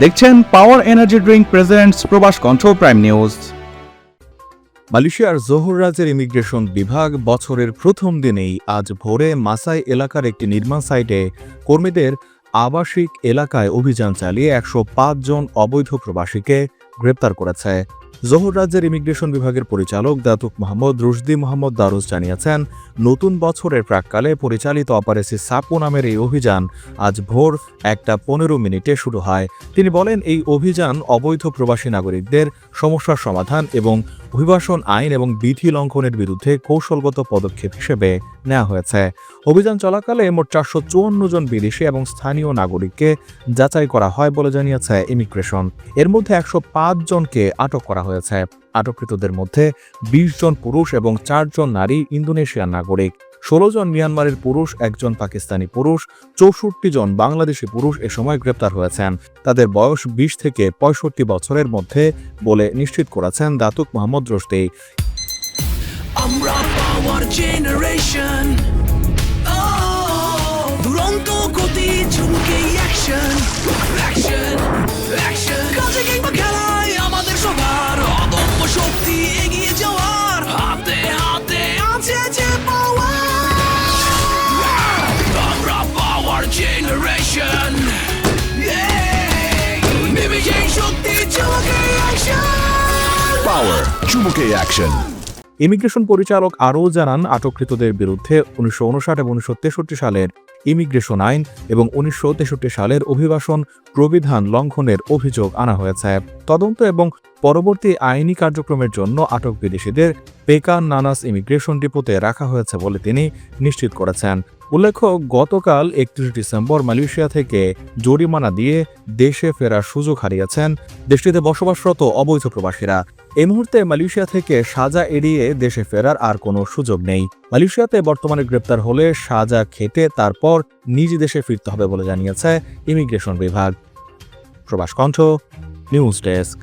দেখছেন power energy drink presents প্রবাস কণ্ঠ প্রাইম নিউজ মালয়েশিয়ার জোহর রাজ্যের ইমিগ্রেশন বিভাগ বছরের প্রথম দিনেই আজ ভোরে মাসাই এলাকার একটি নির্মাণ সাইটে কর্মীদের আবাসিক এলাকায় অভিযান চালিয়ে একশো জন অবৈধ প্রবাসীকে গ্রেপ্তার করেছে। জোহর রাজ্যের ইমিগ্রেশন বিভাগের পরিচালক Datuk Mohammad Rushdi Mohammad Darus জানিয়েছেন, নতুন বছরের প্রাককালে পরিচালিত অপারেসি সাপো নামের এই অভিযান আজ ভোর একটা পনেরো মিনিটে শুরু হয়। তিনি বলেন, এই অভিযান অবৈধ প্রবাসী নাগরিকদের সমস্যার সমাধান এবং অভিবাসন আইন এবং বিধি লঙ্ঘনের বিরুদ্ধে কৌশলগত পদক্ষেপ হিসেবে নেওয়া হয়েছে। অভিযান চলাকালে মোট চারশো চুয়ান্ন জন বিদেশি এবং স্থানীয় নাগরিককে যাচাই করা হয় বলে জানিয়েছে ইমিগ্রেশন। এর মধ্যে একশো পাঁচ জনকে আটক করা হয়েছে। আটককৃতদের মধ্যে বিশ জন পুরুষ এবং চারজন নারী ইন্দোনেশিয়ার নাগরিক। ষোলো জন মিয়ানমারের পুরুষ, একজন পাকিস্তানি পুরুষ, চৌষট্টি জন বাংলাদেশি পুরুষ এ সময় গ্রেপ্তার হয়েছেন। তাদের বয়স বিশ থেকে পঁয়ষট্টি বছরের মধ্যে বলে নিশ্চিত করেছেন দাতুক মোহাম্মদ রশদি। আমরা চুমুকে অ্যাকশন ইমিগ্রেশন পরিচালক আরও জানান আটককৃতদের বিরুদ্ধে উনিশশো উনষাট এবং উনিশশো তেষট্টি সালের ইমিগ্রেশন আইন এবং উনিশশো তেষট্টি সালের অভিবাসন প্রবিধান লঙ্ঘনের অভিযোগ আনা হয়েছে। তদন্ত এবং পরবর্তী আইনি কার্যক্রমের জন্য আটক বিদেশিদের পেকান নানাস ইমিগ্রেশন ডিপোতে রাখা হয়েছে বলে তিনি নিশ্চিত করেছেন। উল্লেখ্য, গতকাল একত্রিশ ডিসেম্বর মালয়েশিয়া থেকে জরিমানা দিয়ে দেশে ফেরার সুযোগ হারিয়েছেন দেশটিতে বসবাসরত অবৈধ প্রবাসীরা। এই মুহূর্তে মালয়েশিয়া থেকে সাজা এড়িয়ে দেশে ফেরার আর কোনো সুযোগ নেই। মালয়েশিয়াতে বর্তমানে গ্রেপ্তার হলে সাজা খেতে তারপর নিজ দেশে ফিরতে হবে বলে জানিয়েছে ইমিগ্রেশন বিভাগ। প্রবাস কণ্ঠ নিউজ ডেস্ক